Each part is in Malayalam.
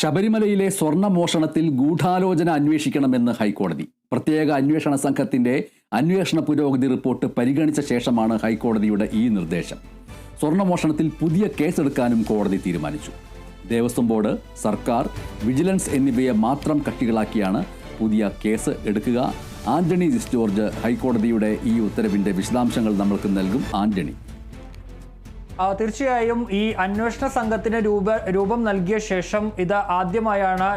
ശബരിമലയിലെ സ്വർണ മോഷണത്തിൽ ഗൂഢാലോചന അന്വേഷിക്കണമെന്ന് ഹൈക്കോടതി. പ്രത്യേക അന്വേഷണ സംഘത്തിന്റെ അന്വേഷണ പുരോഗതി റിപ്പോർട്ട് പരിഗണിച്ച ശേഷമാണ് ഹൈക്കോടതിയുടെ ഈ നിർദ്ദേശം. സ്വർണമോഷണത്തിൽ പുതിയ കേസെടുക്കാനും കോടതി തീരുമാനിച്ചു. ദേവസ്വം ബോർഡ് സർക്കാർ വിജിലൻസ് എന്നിവയെ മാത്രം കക്ഷികളാക്കിയാണ് പുതിയ കേസ് എടുക്കുക. ആന്റണി ജിസ് ജോർജ് ഹൈക്കോടതിയുടെ ഈ ഉത്തരവിന്റെ വിശദാംശങ്ങൾ നമ്മൾക്ക് നൽകും ആന്റണി. തീർച്ചയായും ഈ അന്വേഷണ സംഘത്തിന് രൂപ രൂപം നൽകിയ ശേഷം ഇത് ആദ്യമായാണ്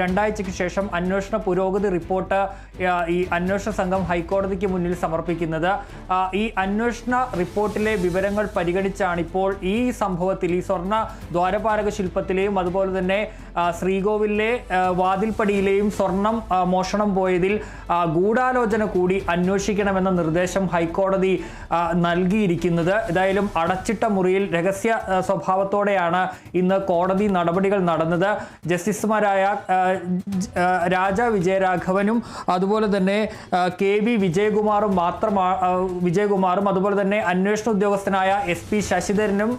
രണ്ടാഴ്ചയ്ക്ക് ശേഷം അന്വേഷണ പുരോഗതി റിപ്പോർട്ട് ഈ അന്വേഷണ സംഘം ഹൈക്കോടതിക്ക് മുന്നിൽ സമർപ്പിക്കുന്നത്. ഈ അന്വേഷണ റിപ്പോർട്ടിലെ വിവരങ്ങൾ പരിഗണിച്ചാണ് ഇപ്പോൾ ഈ സംഭവത്തിൽ ഈ സ്വർണ ദ്വാരപാലക ശില്പത്തിലെയും അതുപോലെ തന്നെ ശ്രീകോവിലെ വാതിൽപ്പടിയിലെയും സ്വർണം മോഷണം പോയതിൽ ഗൂഢാലോചന കൂടി അന്വേഷിക്കണമെന്ന നിർദ്ദേശം ഹൈക്കോടതി നൽകിയിരിക്കുന്നത്. ഏതായാലും അടച്ചിട്ട മുറിയിൽ രഹസ്യ സ്വഭാവത്തോടെയാണ് ഇന്ന് കോടതി നടപടികൾ നടന്നത്. ജസ്റ്റിസുമാരായ രാജ വിജയരാഘവനും അതുപോലെ തന്നെ കെ വി വിജയകുമാറും മാത്രമാ വിജയകുമാറും അതുപോലെ തന്നെ അന്വേഷണ ഉദ്യോഗസ്ഥനായ എസ് പി ശശിധരനും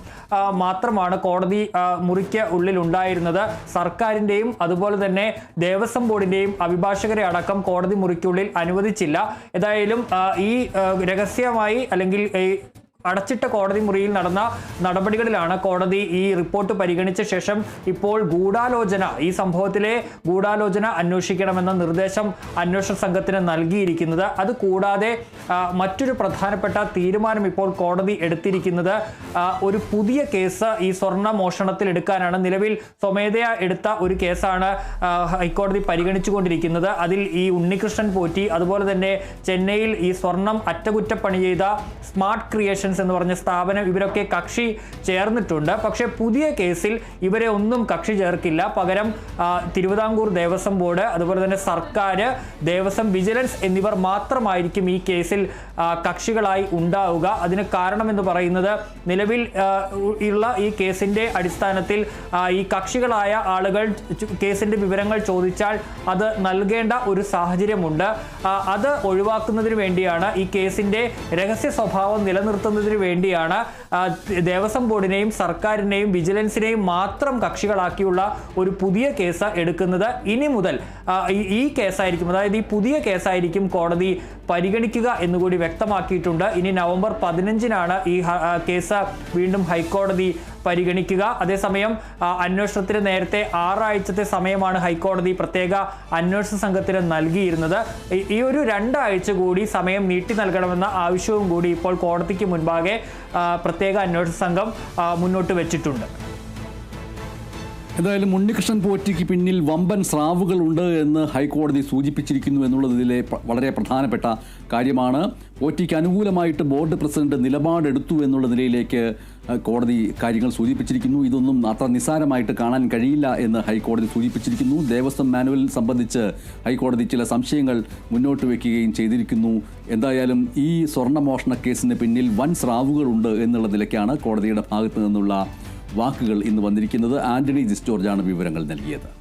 മാത്രമാണ് കോടതി മുറിക്ക് ഉള്ളിൽ ഉണ്ടായിരുന്നത് സർക്കാരിന്റെയും അതുപോലെ തന്നെ ദേവസ്വം ബോർഡിന്റെയും അഭിഭാഷകരെ അടക്കം കോടതി മുറിക്കുള്ളിൽ അനുവദിച്ചില്ല. ഏതായാലും ഈ രഹസ്യമായി അല്ലെങ്കിൽ അടച്ചിട്ട കോടതി മുറിയിൽ നടന്ന നടപടികളിലാണ് കോടതി ഈ റിപ്പോർട്ട് പരിഗണിച്ച ശേഷം ഇപ്പോൾ ഗൂഢാലോചന ഈ സംഭവത്തിലെ ഗൂഢാലോചന അന്വേഷിക്കണമെന്ന നിർദ്ദേശം അന്വേഷണ സംഘത്തിന് നൽകിയിരിക്കുന്നത്. അത് കൂടാതെ മറ്റൊരു പ്രധാനപ്പെട്ട തീരുമാനം ഇപ്പോൾ കോടതി എടുത്തിരിക്കുന്നത്. ഒരു പുതിയ കേസ് ഈ സ്വർണ മോഷണത്തിൽ എടുക്കാനാണ്. നിലവിൽ സ്വമേധയാ എടുത്ത ഒരു കേസാണ് ഹൈക്കോടതി പരിഗണിച്ചുകൊണ്ടിരിക്കുന്നത്. അതിൽ ഈ ഉണ്ണികൃഷ്ണൻ പോറ്റി അതുപോലെ തന്നെ ചെന്നൈയിൽ ഈ സ്വർണം അറ്റകുറ്റപ്പണി ചെയ്ത സ്മാർട്ട് ക്രിയേഷൻസ് എന്ന് പറഞ്ഞ സ്ഥാപനം ഇവരൊക്കെ കക്ഷി ചേർന്നിട്ടുണ്ട്. പക്ഷേ പുതിയ കേസിൽ ഇവരെ ഒന്നും കക്ഷി ചേർക്കില്ല. പകരം തിരുവിതാംകൂർ ദേവസ്വം ബോർഡ് അതുപോലെ തന്നെ സർക്കാർ ദേവസ്വം വിജിലൻസ് എന്നിവർ മാത്രമായിരിക്കും ഈ കേസിൽ കക്ഷികളായി ഉണ്ടാവുക. അതിന് കാരണമെന്ന് പറയുന്നത് നിലവിൽ ഉള്ള ഈ കേസിന്റെ അടിസ്ഥാനത്തിൽ ഈ കക്ഷികളായ ആളുകൾ കേസിന്റെ വിവരങ്ങൾ ചോദിച്ചാൽ അത് നൽകേണ്ട ഒരു സാഹചര്യമുണ്ട്. അത് ഒഴിവാക്കുന്നതിന് വേണ്ടിയാണ് ഈ കേസിന്റെ രഹസ്യ സ്വഭാവം നിലനിർത്തുന്നതിന് വേണ്ടിയാണ് ആ, ദേവസ്വം ബോർഡിനെയും സർക്കാരിനെയും വിജിലൻസിനെയും മാത്രം കക്ഷികളാക്കിയുള്ള ഒരു പുതിയ കേസ് എടുക്കുന്നത് ഇനി മുതൽ ഈ കേസായിരിക്കും. അതായത് ഈ പുതിയ കേസായിരിക്കും കോടതി പരിഗണിക്കുക എന്നുകൂടി വ്യക്തമാക്കിയിട്ടുണ്ട്. ഇനി നവംബർ പതിനഞ്ചിനാണ് ഈ കേസ് വീണ്ടും ഹൈക്കോടതി പരിഗണിക്കുക. അതേസമയം അന്വേഷണത്തിന് നേരത്തെ ആറാഴ്ചത്തെ സമയമാണ് ഹൈക്കോടതി പ്രത്യേക അന്വേഷണ സംഘത്തിന് നൽകിയിരുന്നത്. ഈ- ഒരു രണ്ടാഴ്ച കൂടി സമയം നീട്ടി നൽകണമെന്ന ആവശ്യവും കൂടി ഇപ്പോൾ കോടതിക്ക് മുൻപാകെ പ്രത്യേക അന്വേഷണ സംഘം മുന്നോട്ട് വെച്ചിട്ടുണ്ട്. എന്തായാലും ഉണ്ണികൃഷ്ണൻ പോറ്റിക്ക് പിന്നിൽ വമ്പൻ സ്രാവുകൾ ഉണ്ട് എന്ന് ഹൈക്കോടതി സൂചിപ്പിച്ചിരിക്കുന്നു എന്നുള്ളത് ഇതിലെ വളരെ പ്രധാനപ്പെട്ട കാര്യമാണ്. പോറ്റിക്ക് അനുകൂലമായിട്ട് ബോർഡ് പ്രസിഡന്റ് നിലപാടെടുത്തു എന്നുള്ള നിലയിലേക്ക് കോടതി കാര്യങ്ങൾ സൂചിപ്പിച്ചിരിക്കുന്നു. ഇതൊന്നും അത്ര നിസ്സാരമായിട്ട് കാണാൻ കഴിയില്ല എന്ന് ഹൈക്കോടതി സൂചിപ്പിച്ചിരിക്കുന്നു. ദേവസ്വം മാനുവൽ സംബന്ധിച്ച് ഹൈക്കോടതി ചില സംശയങ്ങൾ മുന്നോട്ട് വയ്ക്കുകയും ചെയ്തിരിക്കുന്നു. എന്തായാലും ഈ സ്വർണമോഷണ കേസിന് പിന്നിൽ വൻ സ്രാവുകളുണ്ട് എന്നുള്ള നിലയ്ക്കാണ് കോടതിയുടെ ഭാഗത്തു നിന്നുള്ള വാക്കുകൾ ഇന്ന് വന്നിരിക്കുന്നത്. ആന്റണി ജിസ്റ്റോർജാണ് വിവരങ്ങൾ നൽകിയത്.